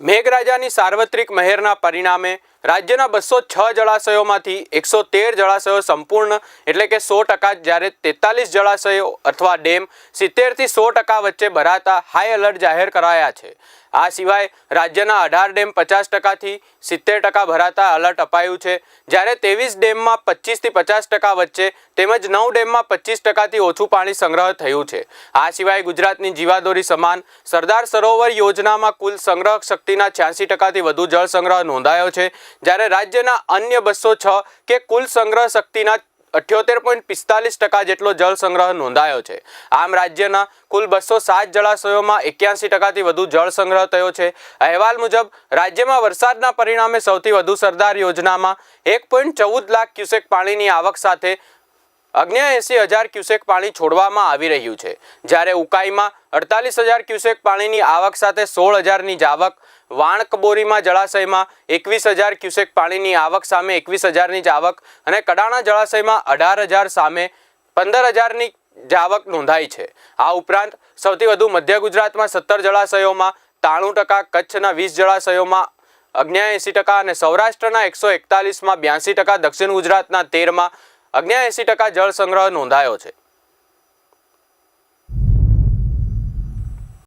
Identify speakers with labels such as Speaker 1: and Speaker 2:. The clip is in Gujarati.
Speaker 1: મેઘરાજાની સાર્વત્રિક મહેરના પરિણામે રાજ્યના બસો છ જળાશયોમાંથી એકસો તેર જળાશયો સંપૂર્ણ, એટલે કે સો ટકા જ્યારે તેતાલીસ જળાશયો અથવા ડેમ સિત્તેરથી સો ટકા વચ્ચે ભરાતા હાઈ એલર્ટ જાહેર કરાયા છે. આ સિવાય રાજ્યના અઢાર ડેમ પચાસ ટકાથી સિત્તેર ટકા ભરાતા એલર્ટ અપાયું છે. જ્યારે ત્રેવીસ ડેમમાં પચીસથી પચાસ ટકા વચ્ચે તેમજ નવ ડેમમાં પચીસ ટકાથી ઓછું પાણી સંગ્રહ થયું છે. આ સિવાય ગુજરાતની જીવાદોરી સમાન સરદાર સરોવર યોજનામાં કુલ સંગ્રહ શક્તિના છ્યાસી ટકાથી વધુ જળ સંગ્રહ નોંધાયો છે. જ્યારે રાજ્યના અન્ય બસો છ કે કુલ સંગ્રહ શક્તિના અઠ્યોતેર પોઈન્ટ પિસ્તાલીસ ટકા જેટલો જળ સંગ્રહ નોંધાયો છે. આમ રાજ્યના કુલ બસો સાત જળાશયોમાં એક્યાસી ટકાથી વધુ જળ સંગ્રહ થયો છે. અહેવાલ મુજબ, રાજ્યમાં વરસાદના પરિણામે સૌથી વધુ સરદાર યોજનામાં એક પોઈન્ટ ચૌદ લાખ ક્યુસેક પાણીની આવક સાથે અગ્નેએંસી હજાર ક્યુસેક પાણી છોડવામાં આવી રહ્યું છે. જ્યારે ઉકાઈમાં અડતાલીસ હજાર ક્યુસેક પાણીની આવક સાથે સોળ હજારની જાવક, વાણકબોરીમાં જળાશયમાં એકવીસ હજાર ક્યુસેક પાણીની આવક સામે એકવીસ હજારની જ આવક અને કડાણા જળાશયમાં અઢાર હજાર સામે પંદર હજારની જાવક નોંધાઈ છે. આ ઉપરાંત સૌથી વધુ મધ્ય ગુજરાતમાં સત્તર જળાશયોમાં ત્રાણું ટકા, કચ્છના વીસ જળાશયોમાં અગ્નિયાએંસી ટકા અને સૌરાષ્ટ્રના એકસો એકતાલીસમાં બ્યાસી ટકા, દક્ષિણ ગુજરાતના તેરમાં અગ્નેએંસી ટકા જળ સંગ્રહ નોંધાયો છે.